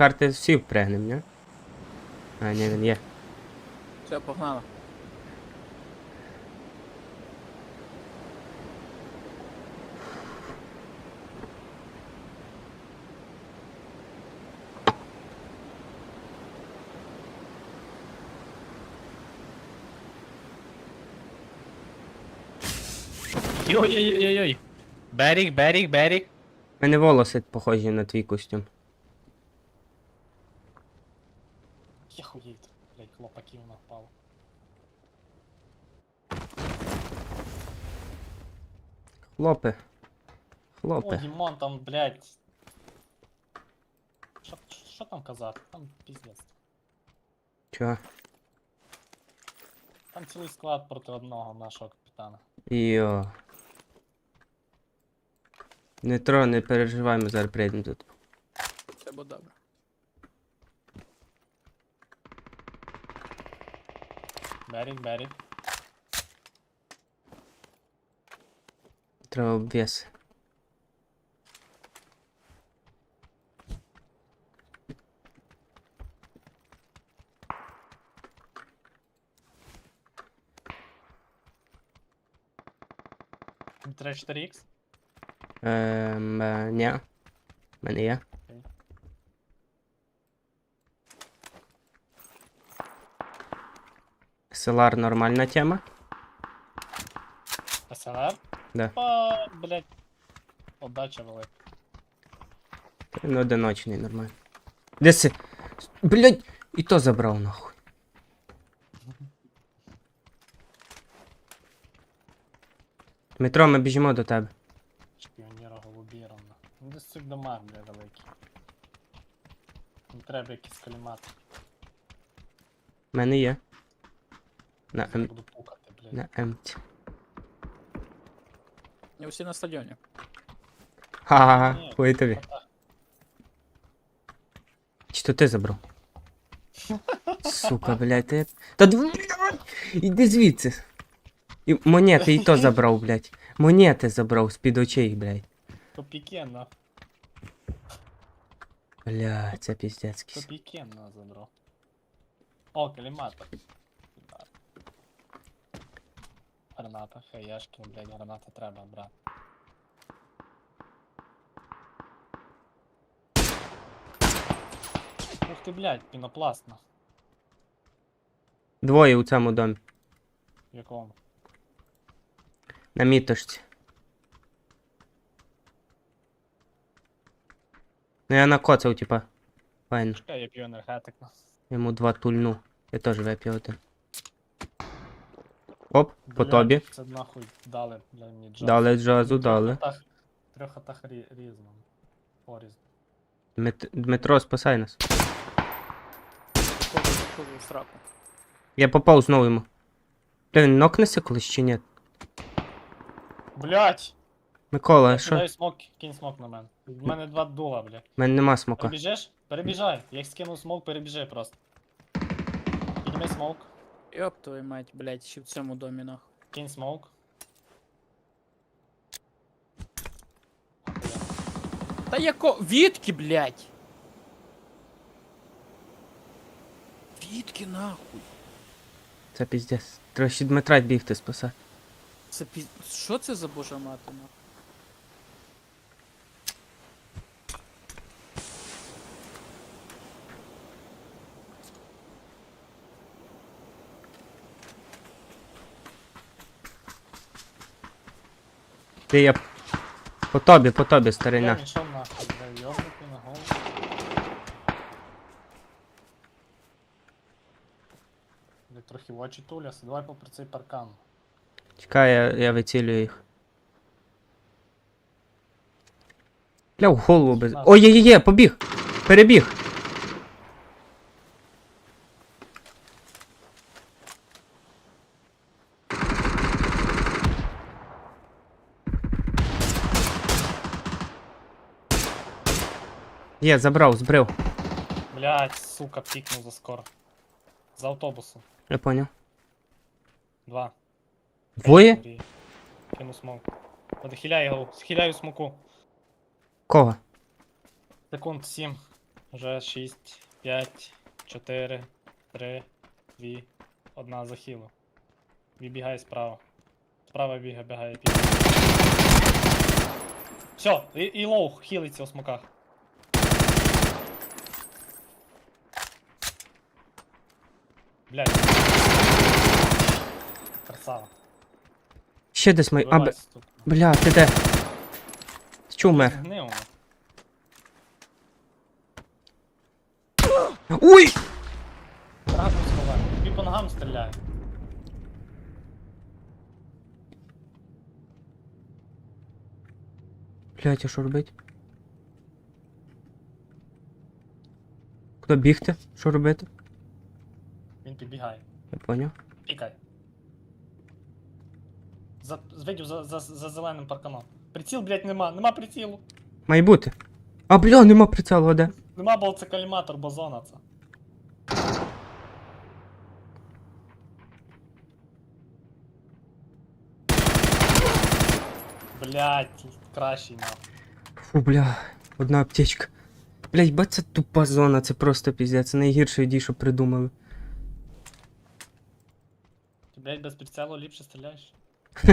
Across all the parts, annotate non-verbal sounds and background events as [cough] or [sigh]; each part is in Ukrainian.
Карти всі впрягнем, ні? А, ні, він є. Все, погнали. Йой-йой-йой-йой. Беріг, беріг, беріг. У мене волоси похожі на твій костюм. Я хуєть, блядь, хлопаків напав. Хлопи. О, Хлопи. Дімон там, блядь. Що, що там казати? Там піздець. Чого? Там цілий склад проти одного нашого капітана. Йо. Не тро, не переживай, ми зараз прийдемо тут. Це буде добре. Беріг, беріг. Треба обвес. Треба 4х. Ем, е, ні. У мене є. Окей. Селар нормальна тема. СЛР? Да. Па, блядь. Отдача велика. Він одиночний нормально. Де си? Блять, і то забрав нахуй. Дмитро, ми біжимо до тебе. Шпіоніра голубіровна. Ну десь цих домах, бля, великі. Не треба якийсь калімат. У мене є. На Я М. буду пукати, блядь. На Емці. І усі на стадіоні. Ха-ха-ха, Ні, хуй тобі. Отак. Чи то ти забрав? Сука, блядь, ти. Та дв... Іди звідси. І монети і то [laughs] забрав, блядь. Монети забрав з-під очей, блядь. Копійки на Бля, це піздецький. копійки на забрав. О, каліматор. Граната, хаяшки, блядь, гранати треба, брат. Ух ти, блядь, пінопластна. Двоє у цьому домі. В якому? На мітошці. Ну я накоцав, типа. Файно. Чекай, я п'ю енергетик. ну. Йому два тульну. Я теж вип'ю один. Оп, по тобі. Це нахуй дали, бля, мені джаз. Дали джазу, дали. трьох хатах рі- різно. Порізно. Дмит- Дмитро, спасай нас. В сраку. Я попав знову йому. Бля, він нокнеться колись чи ні? Блять! Микола, Я що? кидаю смок, кинь смок на мене. В мене два дула, бля. У мене нема смока. Перебіжиш? Перебіжай. Як скинув смок, перебіжи просто. Підніми смок, Йоп твою мать, блядь, ще в цьому домі нахуй. кинь смок. Та яко. Відки, блядь! Відки нахуй. Це піздець. Треба ще Дмитра бігти спасати. Це піз... Що це за божа мати нахуй? Ти я. По тобі, по тобі, Я старина. пішов нахуй, бля, йобнути на голову. Бля, трохи в очі туляся. Давай попри цей паркан. Чекай, я, я вицілюю їх. Бля, в голову без. Ой, є, є, є, побіг! Перебіг! Є, забрав, збрив. Блять, сука, пікнув за скоро. За автобусом. Я поняв. Два. Двоє? Кину смок. Подохиляй його, схиляю смоку. Кого? Секунд 7. Вже 6, 5, 4, 3, 2, 1 захилу. Вибігай справа. Справа бігає, бігає. Все, і, і лоу хілиться у смоках. Блять. Красава. Ще десь май. А, б... Вилазь тут. бля, ти де? Чо вмер? Гни воно. Ой! Разом сховай. Тобі по ногам стріляє. Блять, а що робить? Куди бігти? Що робити? Він підбігає. Я поняв. Пікай. За, видів за, за, за зеленим парканом. Приціл, блядь, нема, нема прицілу. Має бути. А бля, нема прицелу, а де? Нема, бо це каліматор бозона це. Блять, кращий нахуй. Фу, бля, одна аптечка. Блять, бать, це тупа зона, це просто піздець. Це найгірше ідій, що придумали. Ти, блять, без прицелу ліпше стріляєш? [laughs]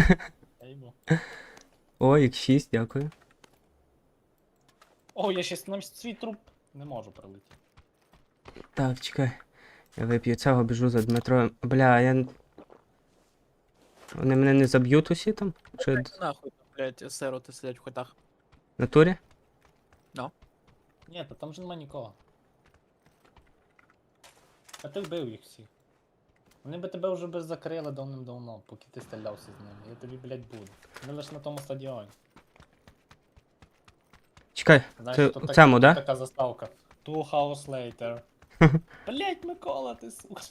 О, X6, дякую. О, я ще на свій труп не можу прилетіти. Так, чекай. Я вип'ю цього, біжу за Дмитроєм. Бля, я. Вони мене не заб'ють усі там? Чи Нахуй, блядь, сироти сидять в хатах. в натурі? Ні, та там же нема нікого. А ти вбив їх всіх. Вони би тебе вже би закрили давним-давно, поки ти стрілявся з ними. Я тобі, блядь, буду. Ми лише на тому стадіоні. Чекай, Знаєш, це тут цьому, да? така заставка. Two hours later. [laughs] Блять, Микола, ти сука.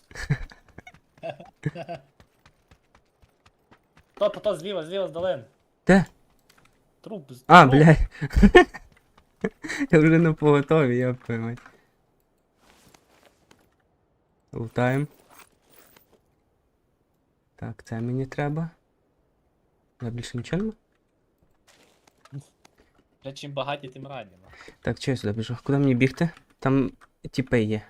То, то, то, зліва, зліва, здален. Де? Труп. з- А, труп. блядь. [laughs] Я вже на поготові, я поймать. Лутаємо. Так, це мені треба. Але більше нічого нема? Блядь, чим багаті, тим раді. Так, чи я сюди біжу? Куди мені бігти? Там тіпи є.